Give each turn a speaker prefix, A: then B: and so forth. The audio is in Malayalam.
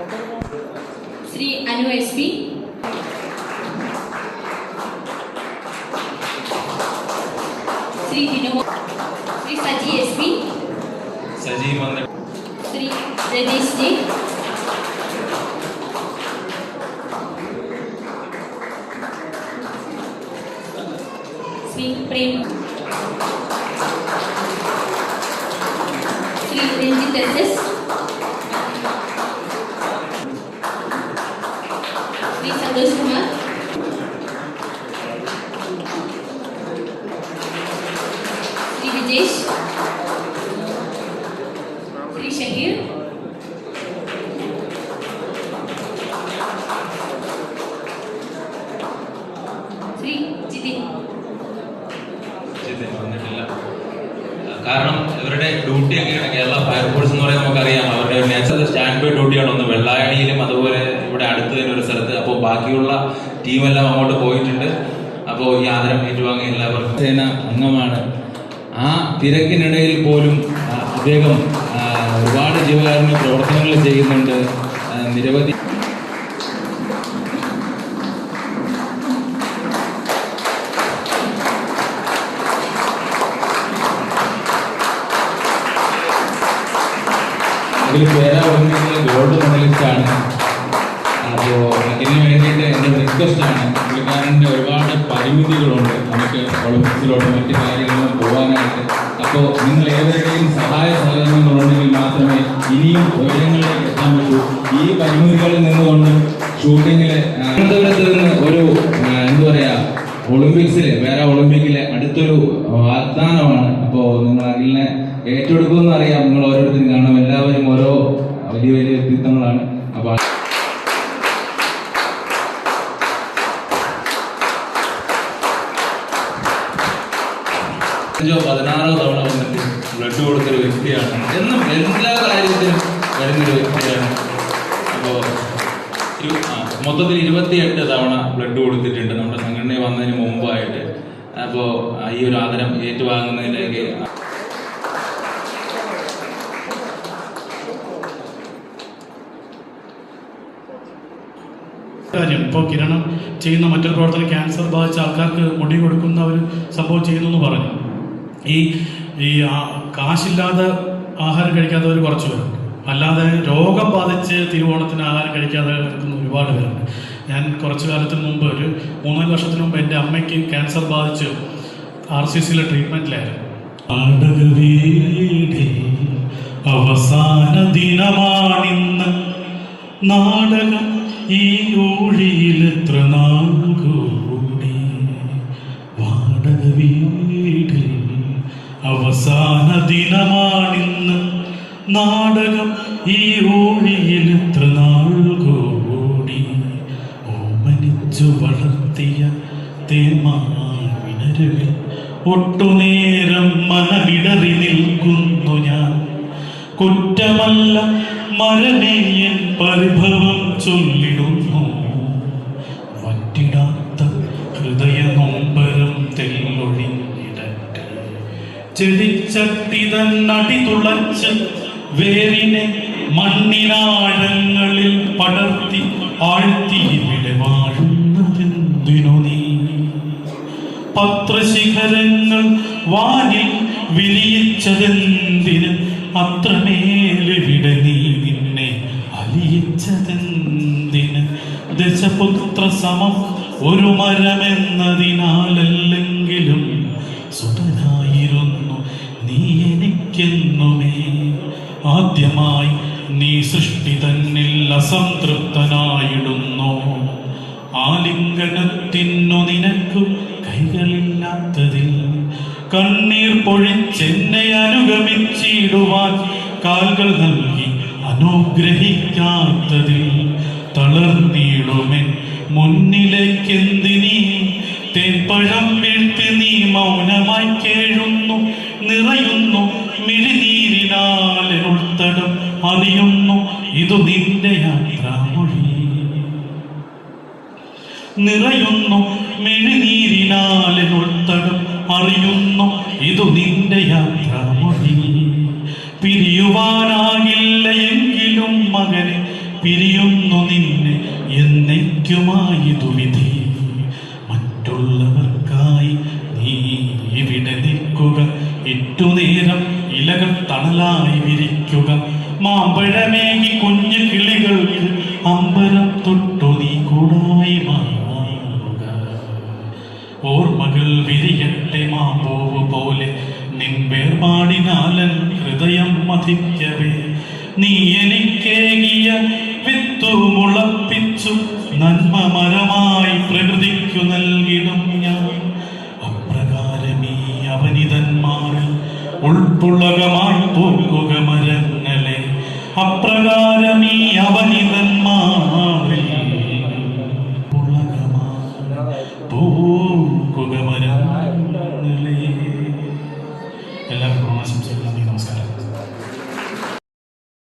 A: Shri
B: Anu S P. Shri Dino Shri Saji S P. Saji Mandal Shri Jagdish ji. Shri Prem Shri Ranjit
A: S S çalışma ഇവരുടെ ഡ്യൂട്ടി എങ്ങനെയാണ് കേരള ഫയർഫോഴ്സ് എന്ന് പറയാൻ നമുക്കറിയാം. അവരുടെ നേച്ചർ സ്റ്റാൻഡ് ബൈ ഡ്യൂട്ടിയാണ് ഒന്ന് വെള്ളായണിയിലും അതുപോലെ ഇവിടെ അടുത്ത് തന്നെ ഒരു സ്ഥലത്ത് അപ്പോൾ ബാക്കിയുള്ള ടീമെല്ലാം അങ്ങോട്ട് പോയിട്ടുണ്ട്. അപ്പോൾ ഈ ആദരം ഏറ്റുവാങ്ങി എല്ലാവർക്കും.
C: സേന അംഗമാണ്. ആ തിരക്കിനിടയിൽ പോലും അദ്ദേഹം ഒരുപാട് ജീവകാരുണ്യ പ്രവർത്തനങ്ങൾ ചെയ്യുന്നുണ്ട്. നിരവധി ഇതിൽ പേര ഒളിമ്പിക്സിലെ ഗോൾഡ് മെഡലിസ്റ്റ് ആണ്. അപ്പോൾ ഇതിന് വേണ്ടിയിട്ട് എന്റെ ആണ്. പുള്ളിക്കാരന്റെ ഒരുപാട് പരിമിതികളുണ്ട് നമുക്ക് ഒളിമ്പിക്സിലോട്ടും മറ്റു കാര്യങ്ങളിലും പോകാനായിട്ട്. അപ്പോൾ നിങ്ങൾ ഏവരുടെയും സഹായ സഹകരണങ്ങളുണ്ടെങ്കിൽ മാത്രമേ ഇനിയും ഉയരങ്ങളിലേക്ക് എത്താൻ പറ്റൂ. ഈ പരിമിതികളിൽ നിന്നുകൊണ്ട് ഷൂട്ടിങ്ങിൽ തിരുവനന്തപുരത്ത് നിന്ന് ഒരു എന്താ പറയുക ഒളിമ്പിക്സിൽ വേറെ ഒളിമ്പിക്കിലെ അടുത്തൊരു വാഗ്ദാനമാണ്. അപ്പോൾ നിങ്ങൾ അഖിലിനെ ഏറ്റെടുക്കുമെന്ന് അറിയാം. നിങ്ങൾ ഓരോരുത്തരും കാരണം എല്ലാവരും ഓരോ വലിയ വലിയ വ്യക്തിത്വങ്ങളാണ് അപ്പോൾ
A: അഞ്ചോ പതിനാറോ തവണ വന്നിട്ട് ബ്ലഡ് കൊടുത്തൊരു വ്യക്തിയാണ്. എന്നും എല്ലാ കാര്യത്തിലും വരുന്നൊരു വ്യക്തിയാണ്. അപ്പോൾ മൊത്തത്തിൽ ഇരുപത്തിയെട്ട് തവണ ബ്ലഡ് കൊടുത്തിട്ടുണ്ട്. നമ്മുടെ സംഘടനയിൽ വന്നതിന് മുമ്പായിട്ട്. അപ്പോൾ ഈ ഒരു ആദരം ഏറ്റുവാങ്ങുന്നതിലേക്ക്
D: കാര്യം. ഇപ്പോൾ കിരണം ചെയ്യുന്ന മറ്റൊരു പ്രവർത്തനം ക്യാൻസർ ബാധിച്ച ആൾക്കാർക്ക് മുടി കൊടുക്കുന്ന ഒരു സംഭവം ചെയ്യുന്നു എന്ന് പറഞ്ഞു. ഈ ഈ കാശില്ലാതെ ആഹാരം കഴിക്കാത്തവർ കുറച്ച് പേരുണ്ട്. അല്ലാതെ രോഗം ബാധിച്ച് തിരുവോണത്തിന് ആഹാരം കഴിക്കാതെ കിടക്കുന്ന ഒരുപാട് പേരുണ്ട്. ഞാൻ കുറച്ച് കാലത്തിന് മുമ്പ് ഒരു മൂന്നാൽ വർഷത്തിന് മുമ്പ് എന്റെ അമ്മയ്ക്ക് ക്യാൻസർ ബാധിച്ച് ആർ സി സിയിലെ ട്രീറ്റ്മെന്റിലായിരുന്നു അവസാന ദിനമാണിന്ന് നാടകം ഈ ഊഴിയിൽ എത്ര നാൾ വാടക വീടിൽ അവസാന ദിനമാണിന്ന് നാടകം ഈ ഊഴിയിൽ എത്ര നാൾ ഓമനിച്ചു വളർത്തിയ തേമാവിനരുവിൽ ഒട്ടുനേരം മനമിടറി നിൽക്കുന്നു ഞാൻ. കുറ്റമല്ല മരണേയൻ പരിഭവം ചൊല്ലിടുന്നു. വറ്റിടാത്ത ഹൃദയ നൊമ്പരം തെല്ലൊഴിഞ്ഞിടട്ടെ ചെടിച്ചട്ടി തന്നടി തുളച്ച് വേരിനെ മണ്ണിനാഴങ്ങളിൽ പടർത്തി ആഴ്ത്തി ഇവിടെ വാഴുന്നതെന്തിനു നീ? പത്രശിഖരങ്ങൾ വാനിൽ വിരിയിച്ചതെന്തിന്? അത്രമേലിവിടെ നീ നിന്നെ അലിയിച്ചതെന്തിന് ദശപുത്ര സമം ഒരു മരമെന്നതിനാലല്ലെങ്കിലും സുതനായിരുന്നു നീ എനിക്കെന്നുമേ. ആദ്യമായി നീ സൃഷ്ടി തന്നിൽ അസംതൃപ്തനായിടുന്നു. ആലിംഗനത്തിനു നിനക്കു കൈകളില്ലാത്തതിൽ കണ്ണീർ പൊഴിച്ചെന്നെ അനുഗമിച്ചിടുവാൻ കാൽകൾ നൽകി അനുഗ്രഹിക്കാത്തതിൽ തളർന്നിടുമെൻ മുന്നിലേക്കെന്തിനീ? തേൻപഴം വീഴ്ത്തി നീ മൗനമായി കേഴുന്നു നിറയുന്നു മിഴിനീരിനാൽ ഉൾത്തടം അറിയുന്നു. ഇതു നിന്റെ യാത്രാമൊഴി. നിറയുന്നു മിഴിനീരിനാൽ ഉൾത്തടം അറിയുന്നു. ഇതു നിന്റെ യാത്രാമൊഴി. പിരിയുവാനാകില്ല മകനെ പിരിയുന്നു നിന്നെ. എന്നേക്കുമായി ദുവിധി മറ്റുള്ളവർക്കായി നീ ഇവിടെ നിൽക്കുക. ഇട്ടുനേരം ഇലകൾ തണലായി വിരിക്കുക. മാമ്പഴമേകി കുഞ്ഞു കിളികൾ അമ്പരം തൊട്ടു നീ കൂടായി മാറുക. ഓർമ്മകൾ വിരിയട്ടെ മാമ്പോവ് പോലെ നിൻ വേർപാടിനാലൻ ഹൃദയം മതിക്കവേ നീ എനിക്കേകിയ വിത്തു മുളപ്പിച്ചു നന്മ മരമായി പ്രകൃതിക്കു നൽകിടും ഞാൻ. അപ്രകാരമീ അവനിതന്മാരിൽ ഉൾപ്പുള്ളകമായി പോക്കുക മരങ്ങളെ. അപ്രകാരം